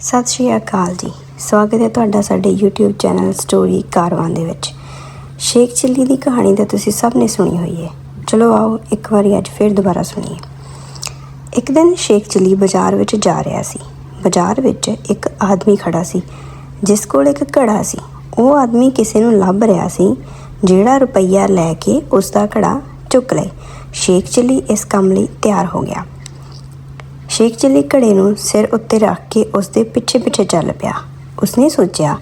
ਸਤਿ ਸ਼੍ਰੀ ਅਕਾਲ ਜੀ। ਸਵਾਗਤ ਹੈ ਤੁਹਾਡਾ ਸਾਡੇ YouTube ਚੈਨਲ ਸਟੋਰੀ ਕਾਰਵਾਂ ਦੇ ਵਿੱਚ। ਸ਼ੇਖ ਚਿੱਲੀ ਦੀ ਕਹਾਣੀ ਤਾਂ ਤੁਸੀਂ ਸਭ ਨੇ ਸੁਣੀ ਹੋਈ ਹੈ। ਚਲੋ ਆਓ ਇੱਕ ਵਾਰੀ ਅੱਜ ਫਿਰ ਦੁਬਾਰਾ ਸੁਣੀਏ। ਇੱਕ ਦਿਨ ਸ਼ੇਖ ਚਿੱਲੀ ਬਾਜ਼ਾਰ ਵਿੱਚ ਜਾ ਰਿਹਾ ਸੀ। ਬਾਜ਼ਾਰ ਵਿੱਚ ਇੱਕ ਆਦਮੀ ਖੜਾ ਸੀ, ਜਿਸ ਕੋਲ ਇੱਕ ਘੜਾ ਸੀ। ਉਹ ਆਦਮੀ ਕਿਸੇ ਨੂੰ ਲੱਭ ਰਿਹਾ ਸੀ, ਜਿਹੜਾ ਰੁਪਈਆ ਲੈ ਕੇ ਉਸ ਦਾ ਘੜਾ ਚੁੱਕ ਲਏ। ਸ਼ੇਖ ਚਿੱਲੀ ਇਸ ਕੰਮ ਲਈ ਤਿਆਰ ਹੋ ਗਿਆ। ਸ਼ੇਖ ਚਿੱਲੀ ਘੜੇ ਨੂੰ ਸਿਰ ਉੱਤੇ ਰੱਖ ਕੇ ਉਸ ਦੇ ਪਿੱਛੇ ਪਿੱਛੇ ਚੱਲ ਪਿਆ। ਉਸਨੇ ਸੋਚਿਆ,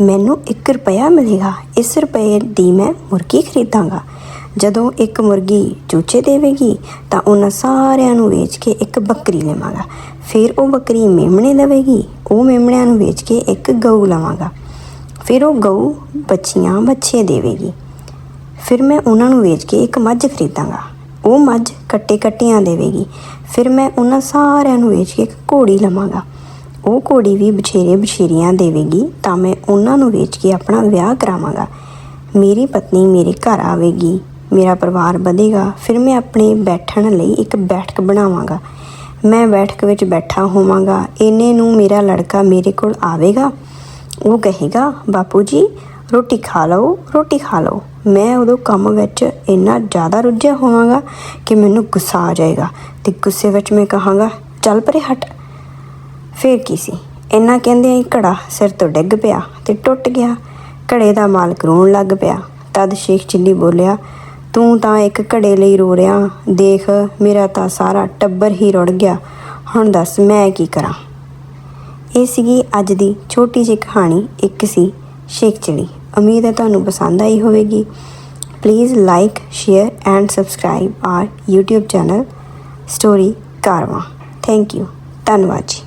ਮੈਨੂੰ 1 ਰੁਪਇਆ ਮਿਲੇਗਾ, ਇਸ ਰੁਪਏ ਦੀ ਮੈਂ ਮੁਰਗੀ ਖਰੀਦਾਂਗਾ। ਜਦੋਂ ਇੱਕ ਮੁਰਗੀ ਚੂਚੇ ਦੇਵੇਗੀ, ਤਾਂ ਉਹਨਾਂ ਸਾਰਿਆਂ ਨੂੰ ਵੇਚ ਕੇ ਇੱਕ ਬੱਕਰੀ ਲਵਾਂਗਾ। ਫਿਰ ਉਹ ਬੱਕਰੀ ਮੇਮਣੇ ਦੇਵੇਗੀ ਉਹ ਮੇਮਣਿਆਂ ਨੂੰ ਵੇਚ ਕੇ ਇੱਕ ਗਊ ਲਵਾਂਗਾ। ਫਿਰ ਉਹ ਗਊ ਬੱਚੀਆਂ ਬੱਚੇ ਦੇਵੇਗੀ। ਫਿਰ ਮੈਂ ਉਹਨਾਂ ਨੂੰ ਵੇਚ ਕੇ ਇੱਕ ਮੱਝ ਖਰੀਦਾਂਗਾ। ਉਹ ਮੱਝ ਕੱਟੇ ਕੱਟੀਆਂ ਦੇਵੇਗੀ। ਫਿਰ ਮੈਂ ਉਹਨਾਂ ਸਾਰਿਆਂ ਨੂੰ ਵੇਚ ਕੇ ਇੱਕ ਘੋੜੀ ਲਵਾਂਗਾ। ਉਹ ਘੋੜੀ ਵੀ ਬਛੇਰੇ ਬਛੇਰੀਆਂ ਦੇਵੇਗੀ, ਤਾਂ ਮੈਂ ਉਹਨਾਂ ਨੂੰ ਵੇਚ ਕੇ ਆਪਣਾ ਵਿਆਹ ਕਰਾਵਾਂਗਾ। ਮੇਰੀ ਪਤਨੀ ਮੇਰੇ ਘਰ ਆਵੇਗੀ, ਮੇਰਾ ਪਰਿਵਾਰ ਵਧੇਗਾ, ਫਿਰ ਮੈਂ ਆਪਣੇ ਬੈਠਣ ਲਈ ਇੱਕ ਬੈਠਕ ਬਣਾਵਾਂਗਾ। ਮੈਂ ਬੈਠਕ ਵਿੱਚ ਬੈਠਾ ਹੋਵਾਂਗਾ, ਇੰਨੇ ਨੂੰ ਮੇਰਾ ਲੜਕਾ ਮੇਰੇ ਕੋਲ ਆਵੇਗਾ? ਉਹ ਕਹੇਗਾ, ਬਾਪੂ ਜੀ, ਰੋਟੀ ਖਾ ਲਓ, ਰੋਟੀ ਖਾ ਲਓ। ਮੈਂ ਉਦੋਂ ਕੰਮ ਵਿੱਚ ਇੰਨਾ ਜ਼ਿਆਦਾ ਰੁੱਝਿਆ ਹੋਵਾਂਗਾ ਕਿ ਮੈਨੂੰ ਗੁੱਸਾ ਆ ਜਾਏਗਾ ਤੇ ਗੁੱਸੇ ਵਿੱਚ ਮੈਂ ਕਹਾਂਗਾ, ਚੱਲ ਪਰੇ ਹਟ। ਫੇਰ ਕੀ ਸੀ? ਇੰਨਾ ਕਹਿੰਦੇ ਹੀ ਘੜਾ ਸਿਰ ਤੋਂ ਡਿੱਗ ਪਿਆ ਤੇ ਟੁੱਟ ਗਿਆ। ਘੜੇ ਦਾ ਮਾਲਕ ਰੋਣ ਲੱਗ ਪਿਆ। ਤਦ ਸ਼ੇਖ ਚਿੱਲੀ ਬੋਲਿਆ, ਤੂੰ ਤਾਂ ਇੱਕ ਘੜੇ ਲਈ ਰੋ ਰਿਹਾ ਦੇਖ, ਮੇਰਾ ਤਾਂ ਸਾਰਾ ਟੱਬਰ ਹੀ ਰੁੜ ਗਿਆ। ਹੁਣ ਦੱਸ ਮੈਂ ਕੀ ਕਰਾਂ? ਇਹ ਸੀਗੀ ਅੱਜ ਦੀ ਛੋਟੀ ਜਿਹੀ ਕਹਾਣੀ, ਇੱਕ ਸੀ ਸ਼ੇਖ ਚਿੜੀ ਉਮੀਦ ਹੈ ਤੁਹਾਨੂੰ ਪਸੰਦ ਆਈ ਹੋਵੇਗੀ। Please like share and subscribe our YouTube channel story ਕਾਰਵਾ thank you ਧੰਨਵਾਦ ਜੀ।